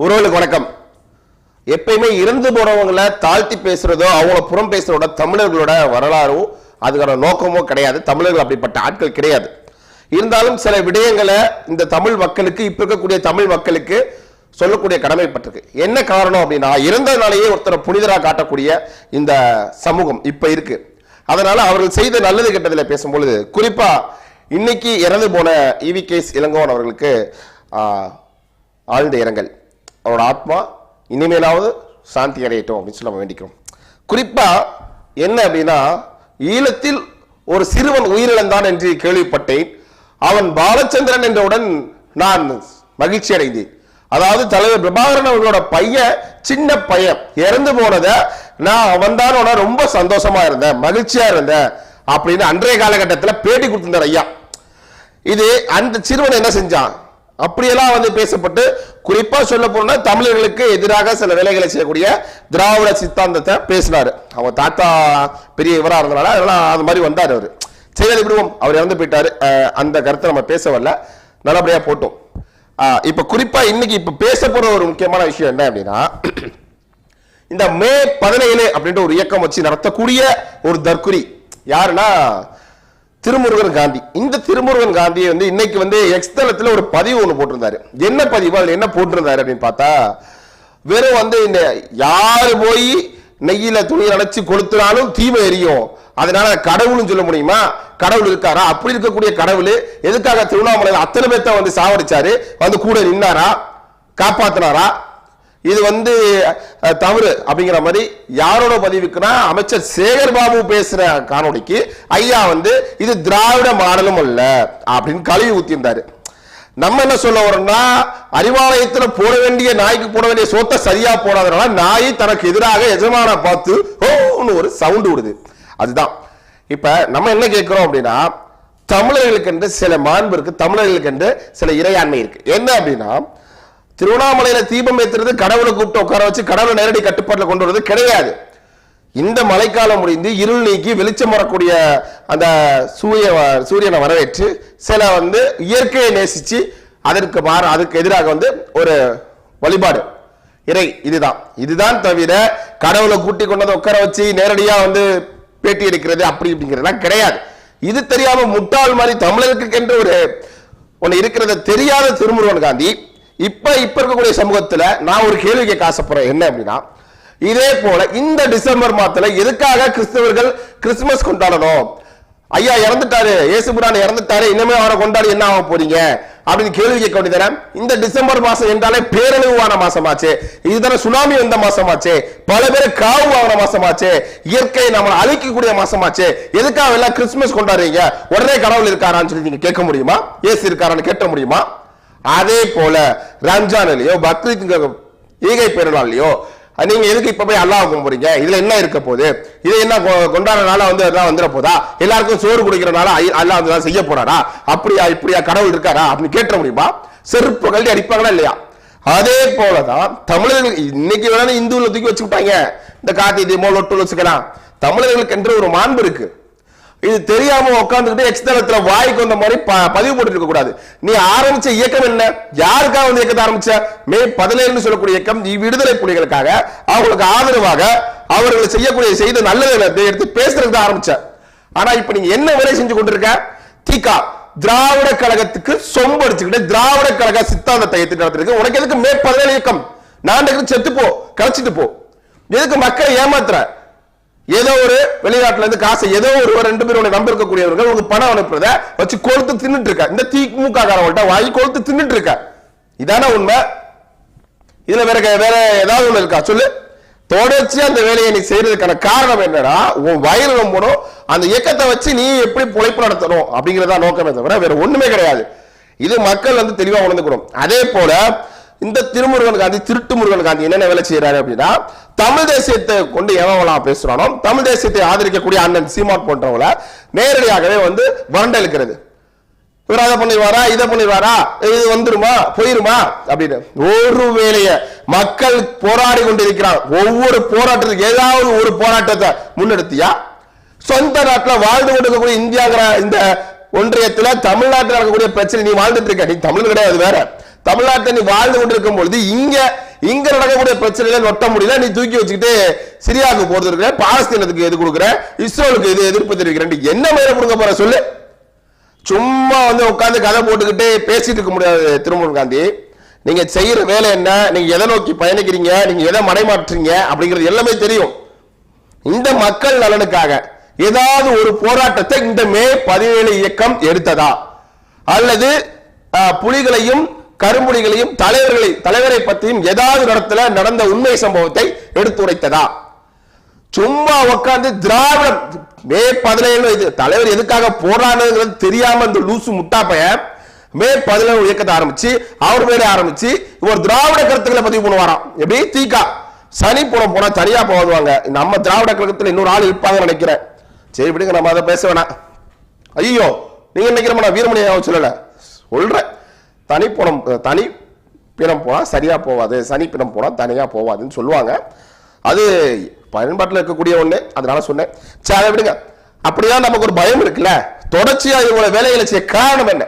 உறவுகளுக்கு வணக்கம். எப்பயுமே இறந்து போனவங்களை தாழ்த்தி பேசுறதோ அவங்கள புறம் பேசுறதோட தமிழர்களோட வரலாறும் அதுக்கான நோக்கமோ கிடையாது. தமிழர்கள் அப்படிப்பட்ட ஆட்கள் கிடையாது. இருந்தாலும் சில விடயங்களை இந்த தமிழ் மக்களுக்கு இப்ப இருக்கக்கூடிய தமிழ் மக்களுக்கு சொல்லக்கூடிய கடமைப்பட்டிருக்கு என்ன காரணம் அப்படின்னா இறந்தனாலேயே ஒருத்தரை புனிதராக காட்டக்கூடிய இந்த சமூகம் இப்ப இருக்கு. அதனால அவர்கள் செய்த நல்லது கெட்டதில் பேசும்பொழுது குறிப்பா இன்னைக்கு இறந்து போன இவி கேஸ் இளங்கோவன் அவர்களுக்கு ஆழ்ந்த இரங்கல். அவரோட ஆத்மா இனிமேலாவது சாந்தி அடையட்டும் அப்படின்னு சொல்லி நம்ம வேண்டிக்கிறோம். குறிப்பா என்ன அப்படின்னா ஈழத்தில் ஒரு சிறுவன் உயிரிழந்தான் என்று கேள்விப்பட்டேன். அவன் பாலச்சந்திரன் என்றவுடன் நான் மகிழ்ச்சி அடைந்தேன். அதாவது தலைவர் பிரபாகரன் அவர்களோட பையன் சின்ன பையன் இறந்து போனத நான் அவன் தான் ரொம்ப சந்தோஷமா இருந்தேன் மகிழ்ச்சியா இருந்தேன் அப்படின்னு அன்றைய காலகட்டத்தில் பேட்டி கொடுத்திருந்தார் ஐயா. இது அந்த சிறுவன் என்ன செஞ்சான்? அப்படியெல்லாம் வந்து பேசப்பட்டு குறிப்பா சொல்ல போனா தமிழர்களுக்கு எதிராக சில வேலைகளை செய்யக்கூடிய திராவிட சித்தாந்தத்தை பேசினாரு. அவங்க தாத்தா பெரிய இவரா இருந்தனால அதெல்லாம் அது மாதிரி வந்தார் அவர். சரி விடுவோம். அவர் இறந்து போயிட்டாரு. அந்த கருத்தை நம்ம பேச வரல. நல்லபடியா போட்டோம். அஹ் இப்ப குறிப்பா இன்னைக்கு இப்ப பேச போற ஒரு முக்கியமான விஷயம் என்ன அப்படின்னா இந்த மே பதினேழு அப்படின்ற ஒரு இயக்கம் வச்சு நடத்தக்கூடிய ஒரு தற்குறி யாருன்னா திருமுருகன் காந்தி. இந்த திருமுருகன் காந்தியை வந்து இன்னைக்கு வந்து எக்ஸ்தலத்தில் ஒரு பதிவு ஒன்று போட்டிருந்தாரு. என்ன பதிவு? அதில் என்ன போட்டிருந்தாரு அப்படின்னு பார்த்தா வெறும் வந்து இந்த யார் போய் நெய்யில துணி அடைச்சி கொளுத்துனாலும் தீமை எரியும். அதனால கடவுள்னு சொல்ல முடியுமா? கடவுள் இருக்காரா? அப்படி இருக்கக்கூடிய கடவுள் எதுக்காக திருவண்ணாமலையில் அத்தனை பேர்த்த வந்து சாவடிச்சாரு? வந்து கூட நின்னாரா? காப்பாத்தினாரா? இது வந்து தவறு அப்படிங்கிற மாதிரி யாரோட பதிவுக்குன்னா அமைச்சர் சேகர் பாபு பேசுற காணொலிக்கு ஐயா வந்து இது திராவிட மாடலும் அல்ல அப்படின்னு கழுவி ஊத்தியிருந்தாரு. நம்ம என்ன சொல்ல வரோம்னா அறிவாலயத்துல போட வேண்டிய நாய்க்கு போட வேண்டிய சோத்தை சரியா போடாதனால நாய் தனக்கு எதிராக எஜமான பார்த்து ஓன்னு ஒரு சவுண்டு விடுது. அதுதான். இப்ப நம்ம என்ன கேட்கிறோம் அப்படின்னா தமிழர்களுக்கு என்று சில மாண்பு இருக்கு தமிழர்களுக்கு என்று சில இறையாண்மை இருக்கு. என்ன அப்படின்னா திருவண்ணாமலையில தீபம் ஏத்துறது கடவுளை கூப்பிட்டு உட்கார வச்சு கடவுளை நேரடி கட்டுப்பாட்டில் கொண்டு வர்றது கிடையாது. இந்த மழைக்காலம் முடிந்து இருள் நீக்கி வெளிச்சம் வரக்கூடிய அந்த சூரிய சூரியனை வரவேற்று சில வந்து இயற்கையை நேசிச்சு அதற்கு மாற அதுக்கு எதிராக வந்து ஒரு வழிபாடு. இறை இதுதான். இதுதான் தவிர கடவுளை கூட்டி கொண்டு வந்து உட்கார வச்சு நேரடியாக வந்து பேட்டி எடுக்கிறது அப்படி இப்படிங்கிறதுலாம் கிடையாது. இது தெரியாம முட்டாள் மாதிரி தமிழருக்கு என்று ஒரு ஒன்று இருக்கிறத தெரியாத திருமுருகன் காந்தி இப்ப இப்ப இருக்கக்கூடிய சமூகத்துல நான் ஒரு கேள்வி கேட்க ஆசைப்படுறேன். என்ன அப்படின்னா இதே போல இந்த டிசம்பர் மாதத்துல எதுக்காக கிறிஸ்தவர்கள் கிறிஸ்துமஸ் கொண்டாடணும்? ஐயா இறந்துட்டாரு. இயேசுபுரான் இறந்துட்டாரு. இனிமே அவரை கொண்டாடி என்ன ஆக போறீங்க? அப்படின்னு கேள்வி கேட்க வேண்டியதானே இந்த டிசம்பர் மாசம் என்றாலே பேரழிவான மாசமாச்சு. இதுதானே சுனாமி வந்த மாசமாச்சு. பல பேர் காவு வாங்கின மாசமாச்சு. இயற்கையை நம்ம அழிக்கக்கூடிய மாசமாச்சு. எதுக்காக எல்லாம் கிறிஸ்துமஸ் கொண்டாடுறீங்க? உடனே கடவுள் இருக்காரான்னு சொல்லி நீங்க கேட்க முடியுமா? இயேசு இருக்காரான்னு கேட்க முடியுமா? அதே போல ரம்ஜான்லயோ பக்ரீத் ஈகை பெருநாள்லயோ நீங்க எதுக்கு இப்ப போய் அல்லாஹ் கும்பிடுறீங்க இதுல என்ன இருக்க போகுது? இது என்ன கொண்டாடுறனால வந்து அதெல்லாம் வந்துட போதா? எல்லாருக்கும் சோறு குடிக்கிறனால அல்லாஹ் வந்து செய்ய போறாரா? அப்படியா இப்படியா கடவுள் இருக்காரா? அப்படின்னு கேட்ட முடியுமா? செருப்பு கல்வி அடிப்பாங்களா இல்லையா? அதே போலதான் தமிழர்கள் இன்னைக்கு வேணாலும் இந்துல தூக்கி வச்சுக்கிட்டாங்க. இந்த கார்த்திகை தீபம் லொட்டு வச்சுக்கலாம் தமிழர்களுக்கு என்று ஒரு மாண்பு இருக்கு. இது தெரியாம உட்காந்துக்கிட்டு எக்ஸ்தலத்துல வாய்க்கு வந்த மாதிரி ப- பதிவு போட்டு இருக்க கூடாது. நீ ஆரம்பிச்ச இயக்கம் என்ன? யாருக்காக வந்து இயக்கத்தை ஆரம்பிச்ச? மே பதினேழுன்னு சொல்லக்கூடிய இயக்கம் நீ விடுதலை புலிகளுக்காக அவங்களுக்கு ஆதரவாக அவர்கள் செய்யக்கூடிய செய்த நல்லதை எடுத்து பேசுறதுக்கு தான் ஆரம்பிச்ச. ஆனா இப்ப நீங்க என்ன வேலை செஞ்சு கொண்டிருக்க? திகா திராவிட கழகத்துக்கு சொம்பு அடிச்சுக்கிட்டு திராவிட கழக சித்தாந்தத்தை ஏத்துட்டு நடத்திருக்கு உனக்கு எதுக்கு மே பதினேழு இயக்கம்? நான் செத்து போ கழிச்சிட்டு போ. எதுக்கு மக்களை ஏமாத்துற? ஏதோ ஒரு வெளிநாட்டுல இருந்து காசை ஏதோ ஒரு ரெண்டு பேர் உங்களை நம்ப இருக்கக்கூடியவர்கள் உங்களுக்கு பணம் அனுப்புறத வச்சு கொழுத்து தின்னுட்டு இருக்க. இந்த திமுக காரவங்கள்ட்ட வாங்கி கொழுத்து தின்னுட்டு இருக்க. இதான உண்மை? இதுல வேற வேற ஏதாவது ஒண்ணு இருக்கா? சொல்லு. தொடர்ச்சியா அந்த வேலையை நீ செய்யறதுக்கான காரணம் என்னன்னா உன் வயிறு நம்பணும் அந்த இயக்கத்தை வச்சு நீ எப்படி பொழைப்பு நடத்தணும் அப்படிங்கறதா நோக்கமே தவிர வேற ஒண்ணுமே கிடையாது. இது மக்கள் வந்து தெளிவா உணர்ந்துக்கணும். அதே போல இந்த திருமுருகன் காந்தி திருட்டு முருகன் காந்தி என்னென்ன வேலை செய்யறாரு அப்படின்னா தமிழ் தேசியத்தை கொண்டு எவன் பேசுறானோ தமிழ் தேசியத்தை ஆதரிக்கக்கூடிய அண்ணன் சீமான் போன்றவங்கள நேரடியாகவே வந்து வறண்ட இழுக்கிறது இவர் அதை பண்ணிடுவாரா இதை பண்ணிடுவாரா இது வந்துருமா போயிருமா அப்படின்னு. ஒரு வேலைய மக்கள் போராடி கொண்டிருக்கிறார். ஒவ்வொரு போராட்டத்துக்கு ஏதாவது ஒரு போராட்டத்தை முன்னெடுத்தியா? சொந்த நாட்டில் வாழ்ந்து கொண்டிருக்கக்கூடிய இந்தியாங்கிற இந்த ஒன்றியத்துல தமிழ்நாட்டில் நடக்கக்கூடிய பிரச்சனை நீ வாழ்ந்துட்டு இருக்க. நீ தமிழ் கிடையாது வேற. தமிழ்நாட்டில் நீ வாழ்ந்து கொண்டிருக்கும் பொழுது இங்க இங்க நடக்கக்கூடிய பிரச்சனையில நொட்ட முடியல. நீ தூக்கி வச்சுக்கிட்டு சிரியாவுக்கு போறது இருக்கிற பாலஸ்தீனத்துக்கு எது கொடுக்குற இஸ்ரோலுக்கு இது எதிர்ப்பு தெரிவிக்கிறேன் என்ன மேல கொடுக்க போற சொல்லு. சும்மா வந்து உட்காந்து கதை போட்டுக்கிட்டு பேசிட்டு இருக்க முடியாது திருமூல் காந்தி. நீங்க செய்யற வேலை என்ன? நீங்க எதை நோக்கி பயணிக்கிறீங்க? நீங்க எதை மடைமாற்றுறீங்க? அப்படிங்கிறது எல்லாமே தெரியும். இந்த மக்கள் நலனுக்காக ஏதாவது ஒரு போராட்டத்தை இந்த மே பதினேழு இயக்கம் எடுத்ததா? அல்லது புலிகளையும் கரும்புலிகளையும் தலைவர்களை தலைவரை பற்றியும் ஏதாவது இடத்துல நடந்த உண்மை சம்பவத்தை எடுத்துரைத்ததா? சும்மா உட்காந்து திராவிடம் மே பதினேழு இது தலைவர் எதுக்காக போராடுங்கிறது தெரியாம இந்த லூசு முட்டா பையன் மே பதினேழு இயக்கத்தை ஆரம்பிச்சு அவர் மேலே ஆரம்பிச்சு இவர் திராவிட கருத்துக்களை பதிவு பண்ணுவாராம். எப்படி? தீகா சனி புறம் போனா தனியா போவாங்க நம்ம திராவிட கழகத்தில் இன்னொரு ஆள் இருப்பாங்கன்னு நினைக்கிறேன். சரி விடுங்க நம்ம அதை பேச வேணாம். ஐயோ நீங்க நினைக்கிற நான் வீரமணி சொல்லல. சொல்றேன். தனிப்பணம் தனி பிணம் போனால் சரியா போகாது சனி பிணம் தனியாக போகாதுன்னு சொல்லுவாங்க. அது பயன்பாட்டில் இருக்கக்கூடிய ஒண்ணு அதனால சொன்னேன். சரி அதை விடுங்க. அப்படிதான் நமக்கு ஒரு பயம் இருக்குல்ல? தொடர்ச்சியாக இவங்கள வேலைகளை செய்ய காரணம் என்ன?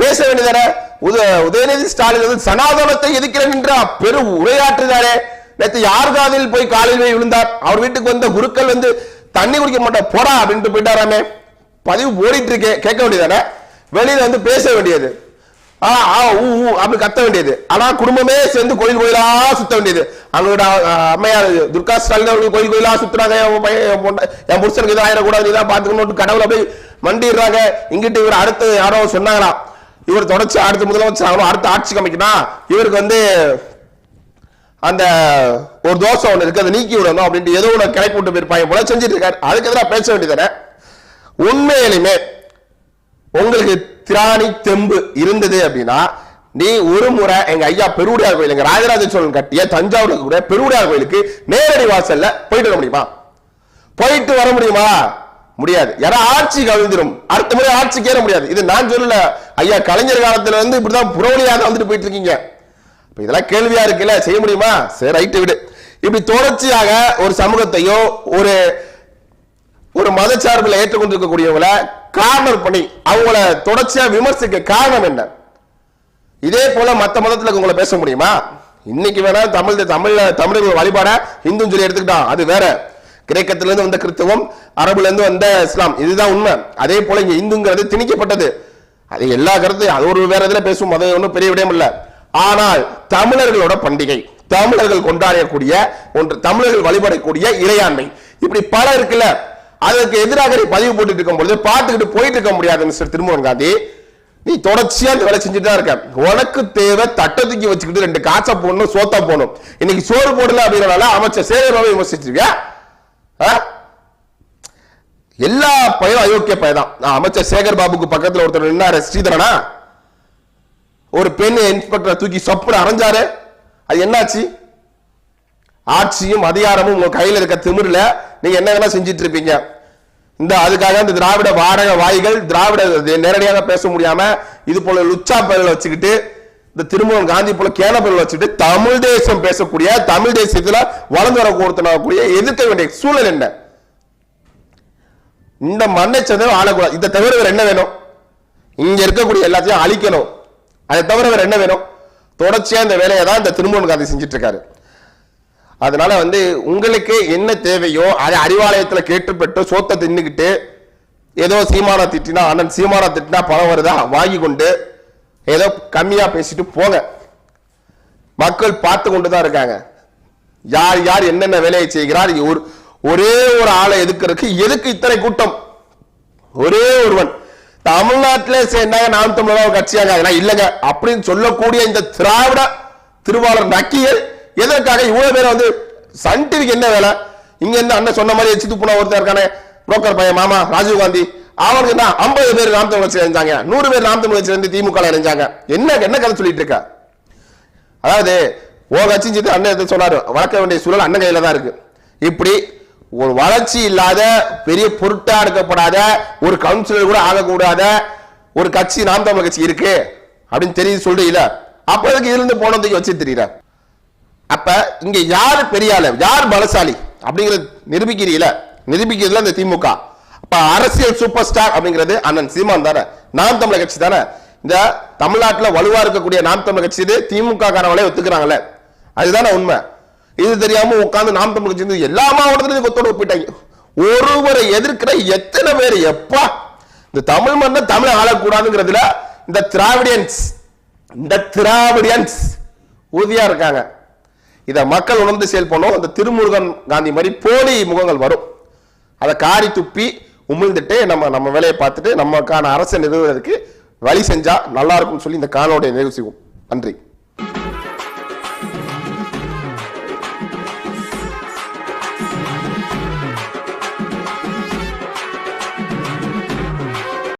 பேச வேண்டியதானே? உத உதயநிதி ஸ்டாலின் வந்து சனாதனத்தை எதிர்க்கிறேன் என்ற பெரு உரையாற்றுகிறாரே நேற்று யார் காதில் போய் காலையில் போய் விழுந்தார்? அவர் வீட்டுக்கு வந்த குருக்கள் வந்து தண்ணி குடிக்க மாட்டேன் போடா அப்படின்ட்டு போயிட்டாராமே. பதிவு ஓடிட்டு இருக்கே கேட்க வேண்டியதானே? வெளியில வந்து பேச வேண்டியது. ஆ ஆ ஊ ஊ அப்படி கத்த வேண்டியது. ஆனா குடும்பமே சேர்ந்து கோயில் கோயிலா சுத்த வேண்டியது. அவங்களோட அஹ், அம்மையார் துர்கா ஸ்டாலின் அவர்கள் கோயில் கோயிலா சுத்துறாங்க என் பையன், என் புருஷனுக்கு இதாக ஆயிடக்கூடாது இதான் பாத்துக்கணும் கடவுள் அப்படியே மண்டிடுறாங்க. இங்கிட்டு இவர் அடுத்து யாரோ சொன்னாங்களாம். இவர் தொடர்ச்சி அடுத்த முதலமைச்சர் ஆகணும் அடுத்த ஆட்சி கமிக்கணும் இவருக்கு வந்து அந்த ஒரு தோசை ஒன்று இருக்கு அதை நீக்கி விடணும் அப்படின்ட்டு ஏதோ ஒன்று கிளப்பி விட்டு போயிருப்பாங்க போல செஞ்சுட்டு இருக்காரு. அதுக்கு எதிராக பேச வேண்டியதானே உண்மையிலுமே உங்களுக்கு திராணி தெம்பு இருந்தது அப்படின்னா நீ ஒரு முறை எங்க ஐயா பெருவுடையார் கோயில் எங்க ராஜராஜ சோழன் கட்டிய தஞ்சாவூர் கூட பெருவுடையார் கோயிலுக்கு நேரடி வாசல்ல போயிட்டு வர முடியுமா? போயிட்டு வர முடியுமா? முடியாது. யாரா ஆட்சி கவிழ்ந்துடும் அடுத்த முறை ஆட்சிக்கு ஏற முடியாது. இது நான் சொல்லல. ஐயா கலைஞர் காலத்துல இருந்து இப்படிதான் புறவழியாக வந்துட்டு போயிட்டு இருக்கீங்க இப்ப இதெல்லாம் கேள்வியா இருக்குல்ல? செய்ய முடியுமா? சரி ரைட்டு விடு. இப்படி தொடர்ச்சியாக ஒரு சமூகத்தையோ ஒரு ஒரு மதச்சார்பில் ஏற்றுக்கொண்டிருக்கக்கூடியவங்களை கார்னர் பண்ணி அவங்கள தொடர்ச்சியா விமர்சிக்க காரணம் என்ன? இதே போல மத்த மதத்துல உங்களை பேச முடியுமா? இன்னைக்கு வேணா தமிழ் தமிழ்ல தமிழர்கள் வழிபாட இந்துன்னு சொல்லி எடுத்துக்கிட்டான் அது வேற. கிரேக்கத்துல இருந்து வந்த கிறிஸ்தவம் அரபுல இருந்து வந்த இஸ்லாம் இதுதான் உண்மை. அதே போல இங்க இந்துங்கிறது திணிக்கப்பட்டது. அது எல்லா கருத்து அது ஒரு வேற இதுல பேசும் அது ஒன்றும் பெரிய விடயம் இல்ல. ஆனால் தமிழர்களோட பண்டிகை தமிழர்கள் கொண்டாடக்கூடிய ஒன்று தமிழர்கள் வழிபடக்கூடிய இறையாண்மை. இப்படி பல இருக்குல்ல. அதற்கு எதிராக நீ பதிவு போட்டுட்டு இருக்கும் பொழுது பார்த்துக்கிட்டு போயிட்டு இருக்க முடியாது மிஸ்டர் திருமோகன் காந்தி. நீ தொடர்ச்சியா இந்த வேலை செஞ்சுட்டு தான் இருக்க. உனக்கு தேவை தட்டை தூக்கி வச்சுக்கிட்டு ரெண்டு காசை போடணும் சோத்தா போடணும். இன்னைக்கு சோறு போடல அப்படிங்கிறனால அமைச்சர் சேகர்பாபு விமர்சிச்சிருக்கியா? ஆ? எல்லா பயிரும் அயோக்கிய பயதான் தான் அமைச்சர் சேகர் பாபுக்கு பக்கத்தில் ஒருத்தர் நின்னாரு ஸ்ரீதரனா? ஒரு பெண் இன்ஸ்பெக்டரை தூக்கி சப்புன அரைஞ்சாரு. அது என்னாச்சு? ஆட்சியும் அதிகாரமும் உங்க கையில் இருக்க திமிரில் நீங்க என்ன வேணா செஞ்சிட்டு இருப்பீங்க. இந்த அதுக்காக இந்த திராவிட வாடக வாய்கள் திராவிட நேரடியாக பேச முடியாம இது போல லுச்சா பயில வச்சுக்கிட்டு இந்த திருமணம் காந்தி போல கேன பயில வச்சுக்கிட்டு தமிழ் தேசம் பேசக்கூடிய தமிழ் தேசத்துல வளர்ந்து வரக்கூடிய எதிர்க்க வேண்டிய சூழல் என்ன? இந்த மண்ணை சேர்ந்தவன் ஆளக்கூடாது. இதை தவிர வேற என்ன வேணும்? இங்க இருக்கக்கூடிய எல்லாத்தையும் அழிக்கணும். அதை தவிர வேற என்ன வேணும்? தொடர்ச்சியா இந்த வேலையை தான் இந்த திருமணம் காந்தி செஞ்சுட்டு இருக்காரு. அதனால வந்து உங்களுக்கு என்ன தேவையோ அதை அறிவாலயத்தில் கேட்டுப்பட்டு சோத்தை தின்னுக்கிட்டு ஏதோ சீமானா திட்டினா அண்ணன் சீமானா திட்டினா பணம் வருதா? வாங்கி கொண்டு ஏதோ கம்மியாக பேசிட்டு போங்க. மக்கள் பார்த்து கொண்டு தான் இருக்காங்க. யார் யார் என்னென்ன வேலையை செய்கிறார்? ஒரு ஒரே ஒரு ஆளை எதுக்குறதுக்கு எதுக்கு இத்தனை கூட்டம்? ஒரே ஒருவன். தமிழ்நாட்டிலே சேர்ந்தாங்க நாம் தமிழர் ஒரு கட்சியாங்க. அதெல்லாம் இல்லைங்க. அப்படின்னு சொல்லக்கூடிய இந்த திராவிட திருவாளர் நக்கியல் எதற்காக இவ்வளவு பேர் வந்து சன் டிவிக்கு என்ன வேலை? இங்க இருந்து அண்ணன் சொன்ன மாதிரி எச்சு துப்புனா ஒருத்தர் இருக்கானே புரோக்கர் பையன் மாமா ராஜீவ் காந்தி. அவனுக்கு என்ன ஐம்பது பேர் நாம் தமிழ் கட்சியில் இணைஞ்சாங்க. நூறு பேர் நாம் தமிழ் கட்சியில இருந்து திமுக இணைஞ்சாங்க. என்ன என்ன கதை சொல்லிட்டு இருக்க? அதாவது ஓ கட்சி சேர்த்து அண்ணன் எதை சொன்னாரு வளர்க்க வேண்டிய சூழல் அண்ணன் கையில தான் இருக்கு. இப்படி ஒரு வளர்ச்சி இல்லாத பெரிய பொருட்டா எடுக்கப்படாத ஒரு கவுன்சிலர் கூட ஆகக்கூடாத ஒரு கட்சி நாம் தமிழ் கட்சி இருக்கு அப்படின்னு தெரியுது சொல்றீங்களா? அப்ப எதுக்கு இருந்து போனதுக்கு வச்சு தெரியல அப்ப இங்க யார் பெரிய ஆளு? யார் பலசாலி? அப்படிங்கறது நிரூபிக்கிறீல நிரூபிக்கிறதுல இந்த திமுக. அப்ப அரசியல் சூப்பர் ஸ்டார் அப்படிங்கிறது அண்ணன் சீமான் தானே? நாம் தமிழர் கட்சி தானே? இந்த தமிழ்நாட்டுல வலுவா இருக்கக்கூடிய நாம் தமிழ் கட்சி இது திமுக காரங்களே ஒத்துக்கிறாங்கல்ல. அதுதானே உண்மை. இது தெரியாம உட்காந்து நாம் தமிழ் கட்சி எல்லா மாவட்டத்திலும் கொத்தோடு ஒப்பிட்டாங்க. ஒருவரை எதிர்க்கிற எத்தனை பேர்? எப்பா! இந்த தமிழ் மண்ணை தமிழை ஆளக்கூடாதுங்கிறதுல இந்த திராவிடியன்ஸ் இந்த திராவிடியன்ஸ் உறுதியா இருக்காங்க. இதை மக்கள் உணர்ந்து செயல்படணும் அந்த திருமுருகன் காந்தி மாதிரி போலி முகங்கள் வரும். அதை காரி துப்பி உமிழ்ந்துட்டு நம்ம நம்ம வேலையை பார்த்துட்டு நமக்கான அரசை நிறுவுவதற்கு வழி செஞ்சா நல்லா இருக்கும்னு சொல்லி இந்த காணொலியை நிறைவு செய்வோம். நன்றி.